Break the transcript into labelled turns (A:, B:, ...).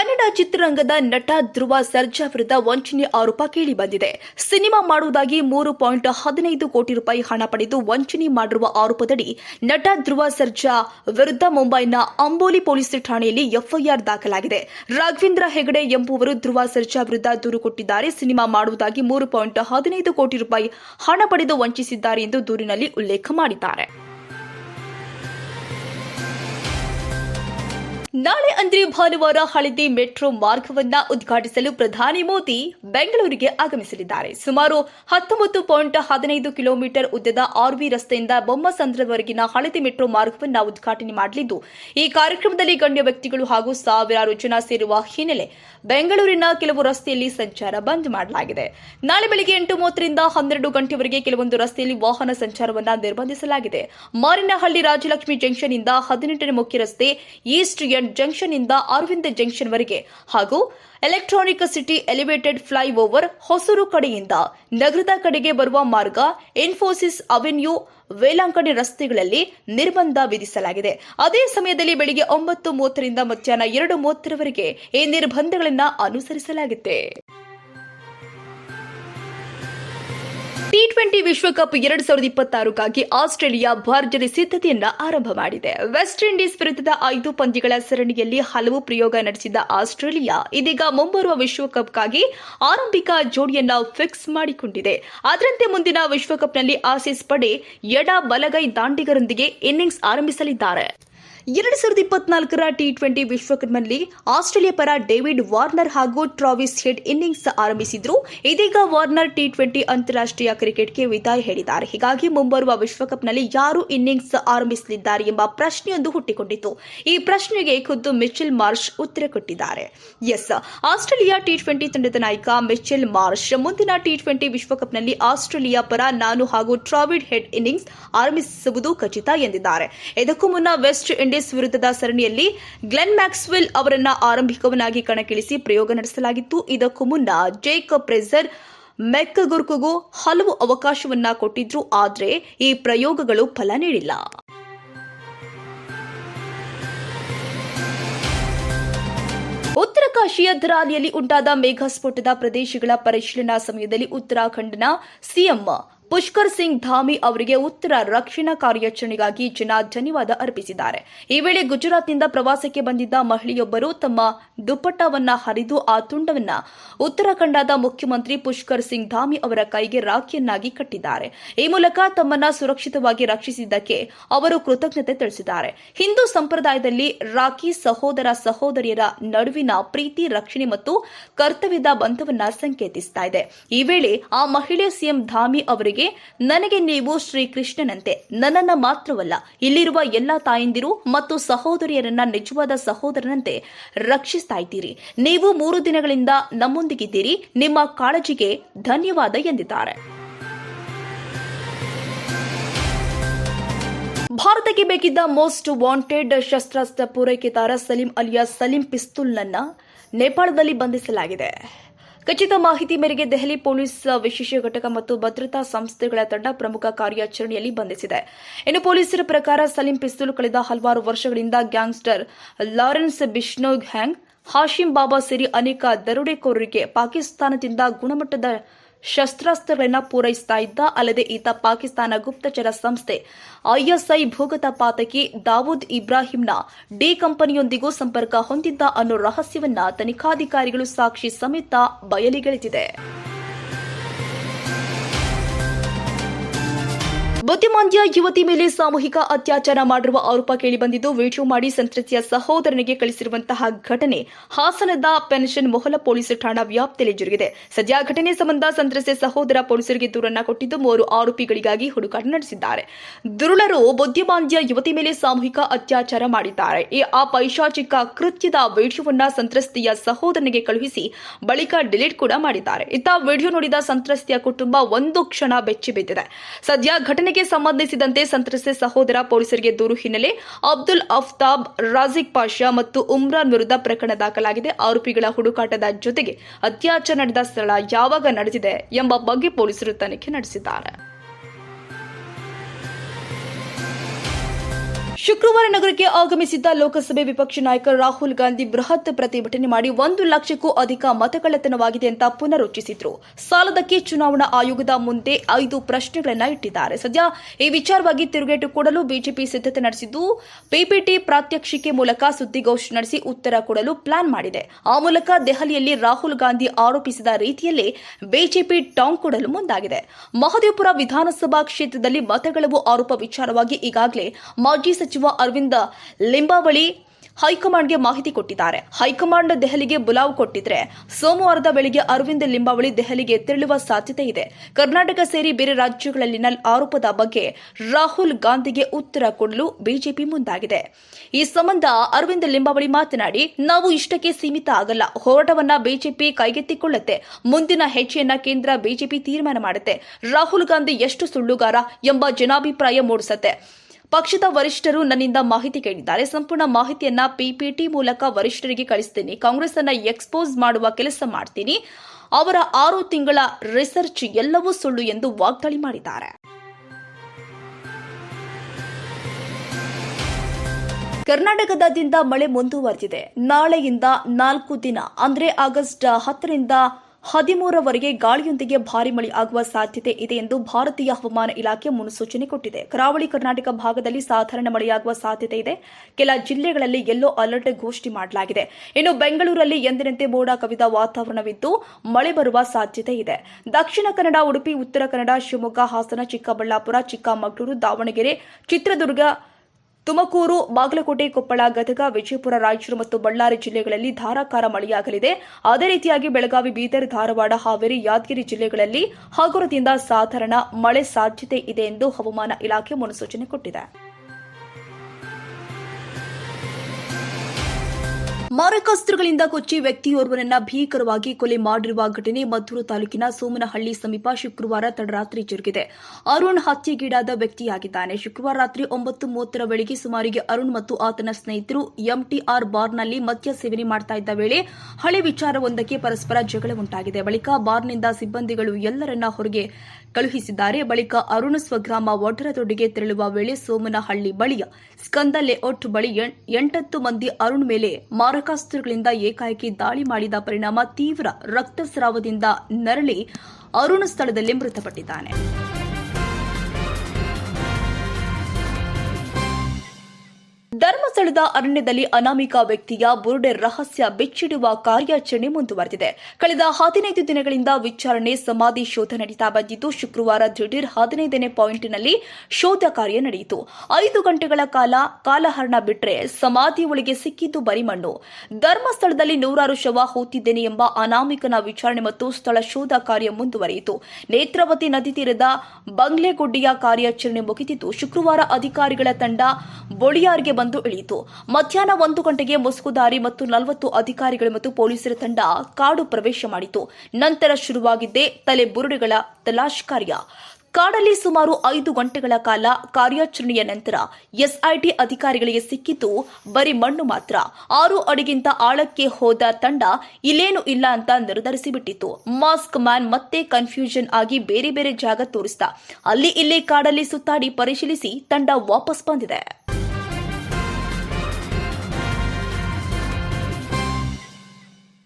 A: ಕನ್ನಡ ಚಿತ್ರರಂಗದ ನಟ ಧ್ರುವ ಸರ್ಜಾ ವಿರುದ್ಧ ವಂಚನೆ ಆರೋಪ ಕೇಳಿಬಂದಿದೆ ಸಿನಿಮಾ ಮಾಡುವುದಾಗಿ ಮೂರು ಪಾಯಿಂಟ್ ಹದಿನೈದು ಕೋಟಿ ರೂಪಾಯಿ ಹಣ ಪಡೆದು ವಂಚನೆ ಮಾಡಿರುವ ಆರೋಪದಡಿ ನಟ ಧ್ರುವ ಸರ್ಜಾ ವಿರುದ್ಧ ಮುಂಬೈನ ಅಂಬೋಲಿ ಪೊಲೀಸ್ ಠಾಣೆಯಲ್ಲಿ ಎಫ್ಐಆರ್ ದಾಖಲಾಗಿದೆ. ರಾಘವೇಂದ್ರ ಹೆಗಡೆ ಎಂಬುವರು ಧ್ರುವ ಸರ್ಜಾ ವಿರುದ್ಧ ದೂರು ಕೊಟ್ಟಿದ್ದಾರೆ. ಸಿನಿಮಾ ಮಾಡುವುದಾಗಿ ಮೂರು ಪಾಯಿಂಟ್ ಹದಿನೈದು ಕೋಟಿ ರೂಪಾಯಿ ಹಣ ಪಡೆದು ವಂಚಿಸಿದ್ದಾರೆ ಎಂದು ದೂರಿನಲ್ಲಿ ಉಲ್ಲೇಖ ಮಾಡಿದ್ದಾರೆ. ನಾಳೆ ಅಂದ್ರೆ ಭಾನುವಾರ ಹಳದಿ ಮೆಟ್ರೋ ಮಾರ್ಗವನ್ನ ಉದ್ಘಾಟಿಸಲು ಪ್ರಧಾನಿ ಮೋದಿ ಬೆಂಗಳೂರಿಗೆ ಆಗಮಿಸಲಿದ್ದಾರೆ. ಸುಮಾರು ಹತ್ತೊಂಬತ್ತು ಪಾಯಿಂಟ್ ಹದಿನೈದು ಕಿಲೋಮೀಟರ್ ಉದ್ದದ ಆರ್ವಿ ರಸ್ತೆಯಿಂದ ಬೊಮ್ಮಸಂದ್ರದವರೆಗಿನ ಹಳದಿ ಮೆಟ್ರೋ ಮಾರ್ಗವನ್ನ ಉದ್ಘಾಟನೆ ಮಾಡಲಿದ್ದು, ಈ ಕಾರ್ಯಕ್ರಮದಲ್ಲಿ ಗಣ್ಯ ವ್ಯಕ್ತಿಗಳು ಹಾಗೂ ಸಾವಿರಾರು ಜನ ಸೇರುವ ಹಿನ್ನೆಲೆ ಬೆಂಗಳೂರಿನ ಕೆಲವು ರಸ್ತೆಯಲ್ಲಿ ಸಂಚಾರ ಬಂದ್ ಮಾಡಲಾಗಿದೆ. ನಾಳೆ ಬೆಳಗ್ಗೆ ಎಂಟು ಮೂವತ್ತರಿಂದ ಹನ್ನೆರಡು ಗಂಟೆವರೆಗೆ ಕೆಲವೊಂದು ರಸ್ತೆಯಲ್ಲಿ ವಾಹನ ಸಂಚಾರವನ್ನ ನಿರ್ಬಂಧಿಸಲಾಗಿದೆ. ಮಾರಿನಹಳ್ಳಿ ರಾಜಲಕ್ಷ್ಮಿ ಜಂಕ್ಷನ್ ಇಂದ ಹದಿನೆಂಟನೇ ಮುಖ್ಯ ರಸ್ತೆ ಈಸ್ಟ್ ಜಂಕ್ಷನ್ ಇಂದ ಅರವಿಂದ ಜಂಕ್ಷನ್ ವರೆಗೆ ಹಾಗೂ electronic city elevated flyover Hosur ಕಡೆಯಿಂದ ನಗರದ ಕಡೆಗೆ ಬರುವ ಮಾರ್ಗ ಇನ್ಫೋಸಿಸ್ ಅವೆನ್ಯೂ ವೇಲಾಂಕಣಿ ರಸ್ತೆಗಳಲ್ಲಿ ನಿರ್ಬಂಧ ವಿಧಿಸಲಾಗಿದೆ. ಅದೇ ಸಮಯದಲ್ಲಿ ಬೆಳಿಗ್ಗೆ ಒಂಬತ್ತು ಮೂವತ್ತರಿಂದ ಮಧ್ಯಾಹ್ನ ಎರಡು ಮೂವತ್ತರವರೆಗೆ ಈ ನಿರ್ಬಂಧಗಳನ್ನು ಅನುಸರಿಸಲಾಗಿದೆ ಟಿ ಟ್ವೆಂಟಿ ವಿಶ್ವಕಪ್ ಎರಡ್ ಸಾವಿರದ ಇಪ್ಪತ್ತಾರಕ್ಕಾಗಿ ಆಸ್ಟ್ರೇಲಿಯಾ ಭರ್ಜರಿ ಸಿದ್ಧತೆಯನ್ನ ಆರಂಭ ಮಾಡಿದೆ. ವೆಸ್ಟ್ ಇಂಡೀಸ್ ವಿರುದ್ಧದ ಐದು ಪಂದ್ಯಗಳ ಸರಣಿಯಲ್ಲಿ ಹಲವು ಪ್ರಯೋಗ ನಡೆಸಿದ ಆಸ್ಟ್ರೇಲಿಯಾ ಇದೀಗ ಮುಂಬರುವ ವಿಶ್ವಕಪ್ಗಾಗಿ ಆರಂಭಿಕ ಜೋಡಿಯನ್ನ ಫಿಕ್ಸ್ ಮಾಡಿಕೊಂಡಿದೆ. ಅದರಂತೆ ಮುಂದಿನ ವಿಶ್ವಕಪ್ನಲ್ಲಿ ಆಸೀಸ್ ಪಡೆ ಎಡ ಬಲಗೈ ದಾಂಡಿಗರೊಂದಿಗೆ ಇನ್ನಿಂಗ್ಸ್ ಆರಂಭಿಸಲಿದ್ದಾರೆ. ಎರಡು ಸಾವಿರದ ಇಪ್ಪತ್ನಾಲ್ಕರ ಟಿ ಟ್ವೆಂಟಿ ವಿಶ್ವಕಪ್ನಲ್ಲಿ ಆಸ್ಟ್ರೇಲಿಯಾ ಪರ ಡೇವಿಡ್ ವಾರ್ನರ್ ಹಾಗೂ ಟ್ರಾವಿಸ್ ಹೆಡ್ ಇನ್ನಿಂಗ್ಸ್ ಆರಂಭಿಸಿದ್ರು. ಇದೀಗ ವಾರ್ನರ್ ಟಿ ಟ್ವೆಂಟಿ ಅಂತಾರಾಷ್ಟ್ರೀಯ ಕ್ರಿಕೆಟ್ಗೆ ವಿದಾಯ ಹೇಳಿದ್ದಾರೆ. ಹೀಗಾಗಿ ಮುಂಬರುವ ವಿಶ್ವಕಪ್ನಲ್ಲಿ ಯಾರು ಇನ್ನಿಂಗ್ಸ್ ಆರಂಭಿಸಲಿದ್ದಾರೆ ಎಂಬ ಪ್ರಶ್ನೆಯೊಂದು ಹುಟ್ಟಿಕೊಂಡಿತು ಈ ಪ್ರಶ್ನೆಗೆ ಖುದ್ದು ಮಿಚೆಲ್ ಮಾರ್ಷ್ ಉತ್ತರ ಕೊಟ್ಟಿದ್ದಾರೆ. ಎಸ್, ಆಸ್ಟ್ರೇಲಿಯಾ ಟಿ ಟ್ವೆಂಟಿ ತಂಡದ ನಾಯಕ ಮಿಚೆಲ್ ಮಾರ್ಷ್, ಮುಂದಿನ ಟಿ ಟ್ವೆಂಟಿ ವಿಶ್ವಕಪ್ನಲ್ಲಿ ಆಸ್ಟ್ರೇಲಿಯಾ ಪರ ನಾನು ಹಾಗೂ ಟ್ರಾವಿಡ್ ಹೆಡ್ ಇನ್ನಿಂಗ್ಸ್ ಆರಂಭಿಸುವುದು ಖಚಿತ ಎಂದಿದ್ದಾರೆ. ಇದಕ್ಕೂ ಮುನ್ನ ವೆಸ್ಟ್ ಇಂಡೀಸ್ ವಿರುದ್ಧದ ಸರಣಿಯಲ್ಲಿ ಗ್ಲೆನ್ ಮ್ಯಾಕ್ಸ್ವೆಲ್ ಅವರನ್ನ ಆರಂಭಿಕವನಾಗಿ ಕಣಕ್ಕಿಳಿಸಿ ಪ್ರಯೋಗ ನಡೆಸಲಾಗಿತ್ತು. ಇದಕ್ಕೂ ಮುನ್ನ ಜೇಕ್ ಪ್ರೆಸರ್ ಮೆಕ್ಕಗುರ್ಕುಗೂ ಹಲವು ಅವಕಾಶವನ್ನ ಕೊಟ್ಟಿದ್ರು. ಆದರೆ ಈ ಪ್ರಯೋಗಗಳು ಫಲ ನೀಡಿಲ್ಲ. ಉತ್ತರ ಕಾಶಿಯ ಧರಾಲಿಯಲ್ಲಿ ಉಂಟಾದ ಮೇಘಸ್ಫೋಟದ ಪ್ರದೇಶಗಳ ಪರಿಶೀಲನಾ ಸಮಯದಲ್ಲಿ ಉತ್ತರಾಖಂಡ್ನ ಸಿಎಂ ಪುಷ್ಕರ್ ಸಿಂಗ್ ಧಾಮಿ ಅವರಿಗೆ ಉತ್ತರ ರಕ್ಷಣಾ ಕಾರ್ಯಾಚರಣೆಗಾಗಿ ಜನ ಧನ್ಯವಾದ ಅರ್ಪಿಸಿದ್ದಾರೆ. ಈ ವೇಳೆ ಗುಜರಾತ್ನಿಂದ ಪ್ರವಾಸಕ್ಕೆ ಬಂದಿದ್ದ ಮಹಿಳೆಯೊಬ್ಬರು ತಮ್ಮ ದುಪ್ಪಟ್ಟವನ್ನ ಹರಿದು ಆ ತುಂಡವನ್ನ ಉತ್ತರಾಖಂಡದ ಮುಖ್ಯಮಂತ್ರಿ ಪುಷ್ಕರ್ ಸಿಂಗ್ ಧಾಮಿ ಅವರ ಕೈಗೆ ರಾಖಿಯನ್ನಾಗಿ ಕಟ್ಟಿದ್ದಾರೆ. ಈ ಮೂಲಕ ತಮ್ಮನ್ನ ಸುರಕ್ಷಿತವಾಗಿ ರಕ್ಷಿಸಿದ್ದಕ್ಕೆ ಅವರು ಕೃತಜ್ಞತೆ ತಿಳಿಸಿದ್ದಾರೆ. ಹಿಂದೂ ಸಂಪ್ರದಾಯದಲ್ಲಿ ರಾಖಿ ಸಹೋದರ ಸಹೋದರಿಯರ ನಡುವಿನ ಪ್ರೀತಿ, ರಕ್ಷಣೆ ಮತ್ತು ಕರ್ತವ್ಯದ ಬಂಧವನ್ನ ಸಂಕೇತಿಸ್ತಾ ಇದೆ. ಈ ವೇಳೆ ಆ ಮಹಿಳೆ ಸಿಎಂ ಧಾಮಿ ಅವರಿಗೆ ನನಗೆ ನೀವು ಶ್ರೀಕೃಷ್ಣನಂತೆ. ನನ್ನನ್ನ ಮಾತ್ರವಲ್ಲ, ಇಲ್ಲಿರುವ ಎಲ್ಲ ತಾಯಂದಿರು ಮತ್ತು ಸಹೋದರಿಯರನ್ನ, ನಿಜವಾದ ಸಹೋದರನಂತೆ ರಕ್ಷಿಸ್ತಾ ಇದ್ದೀರಿ. ನೀವು ಮೂರು ದಿನಗಳಿಂದ ನಮ್ಮೊಂದಿಗಿದ್ದೀರಿ. ನಿಮ್ಮ ಕಾಳಜಿಗೆ ಧನ್ಯವಾದ ಎಂದಿದ್ದಾರೆ. ಭಾರತಕ್ಕೆ ಬೇಕಿದ್ದ ಮೋಸ್ಟ್ ವಾಂಟೆಡ್ ಶಸ್ತ್ರಾಸ್ತ್ರ ಪೂರೈಕೆದಾರ ಸಲೀಂ ಅಲಿಯಾ ಸಲೀಂ ಪಿಸ್ತೂಲ್ನನ್ನ ನೇಪಾಳದಲ್ಲಿ ಬಂಧಿಸಲಾಗಿದೆ. ಖಚಿತ ಮಾಹಿತಿ ಮೇರೆಗೆ ದೆಹಲಿ ಪೊಲೀಸ್ ವಿಶೇಷ ಘಟಕ ಮತ್ತು ಭದ್ರತಾ ಸಂಸ್ಥೆಗಳ ತಂಡ ಪ್ರಮುಖ ಕಾರ್ಯಾಚರಣೆಯಲ್ಲಿ ಬಂಧಿಸಿದೆ. ಇನ್ನು ಪೊಲೀಸರ ಪ್ರಕಾರ ಸಲೀಂ ಪಿಸ್ತೂಲ್ ಕಳೆದ ಹಲವಾರು ವರ್ಷಗಳಿಂದ gangster Lawrence Bishnoi gang, Hashim Baba ಸೇರಿ ಅನೇಕ ದರೋಡೆಕೋರರಿಗೆ ಪಾಕಿಸ್ತಾನದಿಂದ ಗುಣಮಟ್ಟದ ಶಸ್ತ್ರಾಸ್ತ್ರಗಳನ್ನು ಪೂರೈಸ್ತಾ ಇದ್ದ ಅಲ್ಲದೆ ಈತ ಪಾಕಿಸ್ತಾನ ಗುಪ್ತಚರ ಸಂಸ್ಥೆ ಐಎಸ್ಐ ಭೂಗತ ಪಾತಕಿ ದಾವೂದ್ ಇಬ್ರಾಹಿಂನ ಡಿ ಕಂಪನಿಯೊಂದಿಗೂ ಸಂಪರ್ಕ ಹೊಂದಿದ್ದ ಅನ್ನೋ ರಹಸ್ಯವನ್ನ ತನಿಖಾಧಿಕಾರಿಗಳು ಸಾಕ್ಷಿ ಸಮೇತ ಬಯಲಿಗೆಳೆದಿದೆ. ಬುದ್ಧಿಮಾಂದ್ಯ ಯುವತಿ ಮೇಲೆ ಸಾಮೂಹಿಕ ಅತ್ಯಾಚಾರ ಮಾಡಿರುವ ಆರೋಪ ಕೇಳಿಬಂದಿದ್ದು ವಿಡಿಯೋ ಮಾಡಿ ಸಂತ್ರಸ್ತೆಯ ಸಹೋದರನಿಗೆ ಕಳಿಸಿರುವಂತಹ ಘಟನೆ ಹಾಸನದ ಪೆನ್ಷನ್ ಮೊಹಲ ಪೊಲೀಸ್ ಠಾಣಾ ವ್ಯಾಪ್ತಿಯಲ್ಲಿ ಜರುಗಿದೆ. ಸದ್ಯ ಘಟನೆ ಸಂಬಂಧ ಸಂತ್ರಸ್ತೆ ಸಹೋದರ ಪೊಲೀಸರಿಗೆ ದೂರನ್ನ ಕೊಟ್ಟಿದ್ದು, ಮೂವರು ಆರೋಪಿಗಳಿಗಾಗಿ ಹುಡುಕಾಟ ನಡೆಸಿದ್ದಾರೆ. ದುರುಳರು ಬುದ್ಧಿಮಾಂದ್ಯ ಯುವತಿ ಮೇಲೆ ಸಾಮೂಹಿಕ ಅತ್ಯಾಚಾರ ಮಾಡಿದ್ದಾರೆ. ಈ ಆ ಪೈಶಾಚಿಕ ಕೃತ್ಯದ ವಿಡಿಯೋವನ್ನ ಸಂತ್ರಸ್ತೆಯ ಸಹೋದರನಿಗೆ ಕಳುಹಿಸಿ ಬಳಿಕ ಡಿಲೀಟ್ ಕೂಡ ಮಾಡಿದ್ದಾರೆ. ಇತ್ತ ವಿಡಿಯೋ ನೋಡಿದ ಸಂತ್ರಸ್ತೆಯ ಕುಟುಂಬ ಒಂದು ಕ್ಷಣ ಬೆಚ್ಚಿ ಬಿದ್ದಿದೆ. ಸದ್ಯ ಘಟನೆಗೆ ಸಂಬಂಧಿಸಿದಂತೆ ಸಂತ್ರಸ್ತೆ ಸಹೋದರ ಪೊಲೀಸರಿಗೆ ದೂರು ಹಿನ್ನೆಲೆ ಅಬ್ದುಲ್ ಅಫ್ತಾಬ್, ರಾಜಿಕ್ ಪಾಷಾ ಮತ್ತು ಉಮ್ರಾನ್ ವಿರುದ್ಧ ಪ್ರಕರಣ ದಾಖಲಾಗಿದೆ. ಆರೋಪಿಗಳ ಹುಡುಕಾಟದ ಜೊತೆಗೆ ಅತ್ಯಾಚಾರ ನಡೆದ ಸ್ಥಳ ಯಾವಾಗ ನಡೆದಿದೆ ಎಂಬ ಬಗ್ಗೆ ಪೊಲೀಸರು ತನಿಖೆ ನಡೆಸಿದ್ದಾರೆ. ಶುಕ್ರವಾರ ನಗರಕ್ಕೆ ಆಗಮಿಸಿದ್ದ ಲೋಕಸಭೆ ವಿಪಕ್ಷ ನಾಯಕ ರಾಹುಲ್ ಗಾಂಧಿ ಬೃಹತ್ ಪ್ರತಿಭಟನೆ ಮಾಡಿ ಒಂದು ಲಕ್ಷಕ್ಕೂ ಅಧಿಕ ಮತಗಳತನವಾಗಿದೆ ಅಂತ ಪುನರುಚ್ಚರಿಸಿದ್ರು ಸಾಲದಕ್ಕೆ ಚುನಾವಣಾ ಆಯೋಗದ ಮುಂದೆ ಐದು ಪ್ರಶ್ನೆಗಳನ್ನು ಇಟ್ಟಿದ್ದಾರೆ. ಸದ್ಯ ಈ ವಿಚಾರವಾಗಿ ತಿರುಗೇಟು ಕೊಡಲು ಬಿಜೆಪಿ ಸಿದ್ಧತೆ ನಡೆಸಿದ್ದು ಪಿಪಿಟಿ ಪ್ರಾತ್ಯಕ್ಷಿಕೆ ಮೂಲಕ ಸುದ್ದಿಗೋಷ್ಠಿ ನಡೆಸಿ ಉತ್ತರ ಕೊಡಲು ಪ್ಲಾನ್ ಮಾಡಿದೆ. ಆ ಮೂಲಕ ದೆಹಲಿಯಲ್ಲಿ ರಾಹುಲ್ ಗಾಂಧಿ ಆರೋಪಿಸಿದ ರೀತಿಯಲ್ಲೇ ಬಿಜೆಪಿ ಟಾಂಗ್ ಕೊಡಲು ಮುಂದಾಗಿದೆ. ಮಹದೇವಪುರ ವಿಧಾನಸಭಾ ಕ್ಷೇತ್ರದಲ್ಲಿ ಮತಗಳವು ಆರೋಪ ವಿಚಾರವಾಗಿ ಈಗಾಗಲೇ ಮಾಜಿ ಸಚಿವ ಅರವಿಂದ ಲಿಂಬಾವಳಿ ಹೈಕಮಾಂಡ್ಗೆ ಮಾಹಿತಿ ಕೊಟ್ಟಿದ್ದಾರೆ. ಹೈಕಮಾಂಡ್ ದೆಹಲಿಗೆ ಬುಲಾವ್ ಕೊಟ್ಟಿದ್ರೆ ಸೋಮವಾರದ ಬೆಳಿಗ್ಗೆ ಅರವಿಂದ್ ಲಿಂಬಾವಳಿ ದೆಹಲಿಗೆ ತೆರಳುವ ಸಾಧ್ಯತೆ ಇದೆ. ಕರ್ನಾಟಕ ಸೇರಿ ಬೇರೆ ರಾಜ್ಯಗಳಲ್ಲಿನ ಆರೋಪದ ಬಗ್ಗೆ ರಾಹುಲ್ ಗಾಂಧಿಗೆ ಉತ್ತರ ಕೊಡಲು ಬಿಜೆಪಿ ಮುಂದಾಗಿದೆ. ಈ ಸಂಬಂಧ ಅರವಿಂದ್ ಲಿಂಬಾವಳಿ ಮಾತನಾಡಿ, ನಾವು ಇಷ್ಟಕ್ಕೆ ಸೀಮಿತ ಆಗಲ್ಲ. ಹೋರಾಟವನ್ನ ಬಿಜೆಪಿ ಕೈಗೆತ್ತಿಕೊಳ್ಳುತ್ತೆ. ಮುಂದಿನ ಹೆಜ್ಜೆಯನ್ನ ಕೇಂದ್ರ ಬಿಜೆಪಿ ತೀರ್ಮಾನ ಮಾಡುತ್ತೆ. ರಾಹುಲ್ ಗಾಂಧಿ ಎಷ್ಟು ಸುಳ್ಳುಗಾರ ಎಂಬ ಜನಾಭಿಪ್ರಾಯ ಮೂಡಿಸುತ್ತೆ. ಪಕ್ಷದ ವರಿಷ್ಠರು ನನ್ನಿಂದ ಮಾಹಿತಿ ಕೇಳಿದ್ದಾರೆ. ಸಂಪೂರ್ಣ ಮಾಹಿತಿಯನ್ನ ಪಿಪಿಟಿ ಮೂಲಕ ವರಿಷ್ಠರಿಗೆ ಕಳಿಸ್ತೀನಿ. ಕಾಂಗ್ರೆಸ್ ಅನ್ನ ಎಕ್ಸ್ಪೋಸ್ ಮಾಡುವ ಕೆಲಸ ಮಾಡ್ತೀನಿ. ಅವರ ಆರು ತಿಂಗಳ ರಿಸರ್ಚ್ ಎಲ್ಲವೂ ಸುಳ್ಳು ಎಂದು ವಾಗ್ದಾಳಿ ಮಾಡಿದ್ದಾರೆ. ಕರ್ನಾಟಕದಾದ್ಯಂತ ಮಳೆ ಮುಂದುವರೆದಿದೆ. ನಾಳೆಯಿಂದ ನಾಲ್ಕು ದಿನ, ಅಂದ್ರೆ ಆಗಸ್ಟ್ ಹತ್ತರಿಂದ ಹದಿಮೂರವರೆಗೆ ಗಾಳಿಯೊಂದಿಗೆ ಭಾರಿ ಮಳೆ ಆಗುವ ಸಾಧ್ಯತೆ ಇದೆ ಎಂದು ಭಾರತೀಯ ಹವಾಮಾನ ಇಲಾಖೆ ಮುನ್ಸೂಚನೆ ಕೊಟ್ಟಿದೆ. ಕರಾವಳಿ ಕರ್ನಾಟಕ ಭಾಗದಲ್ಲಿ ಸಾಧಾರಣ ಮಳೆಯಾಗುವ ಸಾಧ್ಯತೆ ಇದೆ. ಕೆಲ ಜಿಲ್ಲೆಗಳಲ್ಲಿ ಯೆಲ್ಲೋ ಅಲರ್ಟ್ ಘೋಷಣೆ ಮಾಡಲಾಗಿದೆ. ಇನ್ನು ಬೆಂಗಳೂರಲ್ಲಿ ಎಂದಿನಂತೆ ಮೋಡ ಕವಿದ ವಾತಾವರಣವಿದ್ದು ಮಳೆ ಬರುವ ಸಾಧ್ಯತೆ ಇದೆ. ದಕ್ಷಿಣ ಕನ್ನಡ, ಉಡುಪಿ, ಉತ್ತರ ಕನ್ನಡ, ಶಿವಮೊಗ್ಗ, ಹಾಸನ, ಚಿಕ್ಕಬಳ್ಳಾಪುರ, ಚಿಕ್ಕಮಗಳೂರು, ದಾವಣಗೆರೆ, ಚಿತ್ರದುರ್ಗ ತುಮಕೂರು, ಬಾಗಲಕೋಟೆ, ಕೊಪ್ಪಳ, ಗದಗ, ವಿಜಯಪುರ, ರಾಯಚೂರು ಮತ್ತು ಬಳ್ಳಾರಿ ಜಿಲ್ಲೆಗಳಲ್ಲಿ ಧಾರಾಕಾರ ಮಳೆಯಾಗಲಿದೆ. ಅದೇ ರೀತಿಯಾಗಿ ಬೆಳಗಾವಿ, ಬೀದರ್, ಧಾರವಾಡ, ಹಾವೇರಿ, ಯಾದಗಿರಿ ಜಿಲ್ಲೆಗಳಲ್ಲಿ ಹಗುರದಿಂದ ಸಾಧಾರಣ ಮಳೆ ಸಾಧ್ಯತೆ ಇದೆ ಎಂದು ಹವಾಮಾನ ಇಲಾಖೆ ಮುನ್ಸೂಚನೆ ಕೊಟ್ಟಿದೆ. ಮಾರಕಾಸ್ತ್ರಗಳಿಂದ ಕೊಚ್ಚಿ ವ್ಯಕ್ತಿಯೋರ್ವನನ್ನ ಭೀಕರವಾಗಿ ಕೊಲೆ ಮಾಡಿರುವ ಘಟನೆ ಮದ್ದೂರು ತಾಲೂಕಿನ ಸೋಮನಹಳ್ಳಿ ಸಮೀಪ ಶುಕ್ರವಾರ ತಡರಾತ್ರಿ ಜರುಗಿದೆ. ಅರುಣ್ ಹತ್ಯೆಗೀಡಾದ ವ್ಯಕ್ತಿಯಾಗಿದ್ದಾನೆ. ಶುಕ್ರವಾರ ರಾತ್ರಿ ಒಂಬತ್ತು ಮೂವತ್ತರ ವೇಳೆಗೆ ಸುಮಾರಿಗೆ ಅರುಣ್ ಮತ್ತು ಆತನ ಸ್ನೇಹಿತರು ಎಂಟಿಆರ್ ಬಾರ್ನಲ್ಲಿ ಮದ್ಯ ಸೇವನೆ ಮಾಡ್ತಾ ಇದ್ದ ವೇಳೆ ಹಳೆ ವಿಚಾರವೊಂದಕ್ಕೆ ಪರಸ್ಪರ ಜಗಳ ಉಂಟಾಗಿದೆ. ಬಳಿಕ ಬಾರ್ನಿಂದ ಸಿಬ್ಬಂದಿಗಳು ಎಲ್ಲರನ್ನ ಹೊರಗೆ ಕಳುಹಿಸಿದ್ದಾರೆ. ಬಳಿಕ ಅರುಣ್ ಸ್ವಗ್ರಾಮ ಒಡ್ಡರದೊಡ್ಡಿಗೆ ತೆರಳುವ ವೇಳೆ ಸೋಮನಹಳ್ಳಿ ಬಳಿಯ ಸ್ಕಂದ ಲೇಔಟ್ ಬಳಿ ಎಂಟತ್ತು ಮಂದಿ ಅರುಣ್ ಮೇಲೆ ಮಾರಕಾಸ್ತ್ರಗಳಿಂದ ಏಕಾಏಕಿ ದಾಳಿ ಮಾಡಿದ ಪರಿಣಾಮ ತೀವ್ರ ರಕ್ತಸ್ರಾವದಿಂದ ನರಳಿ ಅರುಣ್ ಸ್ಥಳದಲ್ಲಿ ಮೃತಪಟ್ಟಿದ್ದಾನೆ. ಧರ್ಮಸ್ಥಳದ ಅರಣ್ಯದಲ್ಲಿ ಅನಾಮಿಕ ವ್ಯಕ್ತಿಯ ಬುರುಡೆ ರಹಸ್ಯ ಬಿಚ್ಚಿಡುವ ಕಾರ್ಯಾಚರಣೆ ಮುಂದುವರೆದಿದೆ. ಕಳೆದ ಹದಿನೈದು ದಿನಗಳಿಂದ ವಿಚಾರಣೆ, ಸಮಾಧಿ ಶೋಧ ನಡೀತಾ ಬಂದಿದ್ದು, ಶುಕ್ರವಾರ ದಿಢೀರ್ ಹದಿನೈದನೇ ಪಾಯಿಂಟ್ನಲ್ಲಿ ಶೋಧ ಕಾರ್ಯ ನಡೆಯಿತು. ಐದು ಗಂಟೆಗಳ ಕಾಲ ಕಾಲಹರಣ ಬಿಟ್ಟರೆ ಸಮಾಧಿ ಒಳಗೆ ಸಿಕ್ಕಿದ್ದು ಬರಿಮಣ್ಣು. ಧರ್ಮಸ್ಥಳದಲ್ಲಿ ನೂರಾರು ಶವ ಹೂತಿದ್ದೇನೆ ಎಂಬ ಅನಾಮಿಕನ ವಿಚಾರಣೆ ಮತ್ತು ಸ್ಥಳ ಶೋಧ ಕಾರ್ಯ ಮುಂದುವರಿಯಿತು. ನೇತ್ರಾವತಿ ನದಿ ತೀರದ ಬಂಗ್ಲೆಗುಡ್ಡಿಯ ಕಾರ್ಯಾಚರಣೆ ಮುಗಿದಿದ್ದು, ಶುಕ್ರವಾರ ಅಧಿಕಾರಿಗಳ ತಂಡ ಬೊಳಿಯಾರ್ಗೆ ಬಂದು ಇಳಿಯಿತು. ಮಧ್ಯಾಹ್ನ ಒಂದು ಗಂಟೆಗೆ ಮುಸುಕುದಾರಿ ಮತ್ತು ನಲವತ್ತು ಅಧಿಕಾರಿಗಳು ಮತ್ತು ಪೊಲೀಸರ ತಂಡ ಕಾಡು ಪ್ರವೇಶ ಮಾಡಿತು. ನಂತರ ಶುರುವಾಗಿದ್ದೇ ತಲೆ ಬುರುಡೆಗಳ ತಲಾಶ್ ಕಾರ್ಯ. ಕಾಡಲ್ಲಿ ಸುಮಾರು ಐದು ಗಂಟೆಗಳ ಕಾಲ ಕಾರ್ಯಾಚರಣೆಯ ನಂತರ ಎಸ್ಐಟಿ ಅಧಿಕಾರಿಗಳಿಗೆ ಸಿಕ್ಕಿದ್ದು ಬರೀ ಮಣ್ಣು ಮಾತ್ರ. ಆರು ಅಡಿಗಿಂತ ಆಳಕ್ಕೆ ಹೋದ ತಂಡ ಇಲ್ಲೇನು ಇಲ್ಲ ಅಂತ ನಿರ್ಧರಿಸಿಬಿಟ್ಟಿತ್ತು ಮಾಸ್ಕ್ ಮ್ಯಾನ್ ಮತ್ತೆ ಕನ್ಫ್ಯೂಷನ್ ಆಗಿ ಬೇರೆ ಬೇರೆ ಜಾಗ ತೋರಿಸ್ತಾ, ಅಲ್ಲಿ ಇಲ್ಲಿ ಕಾಡಲ್ಲಿ ಸುತ್ತಾಡಿ ಪರಿಶೀಲಿಸಿ ತಂಡ ವಾಪಸ್ ಬಂದಿದೆ.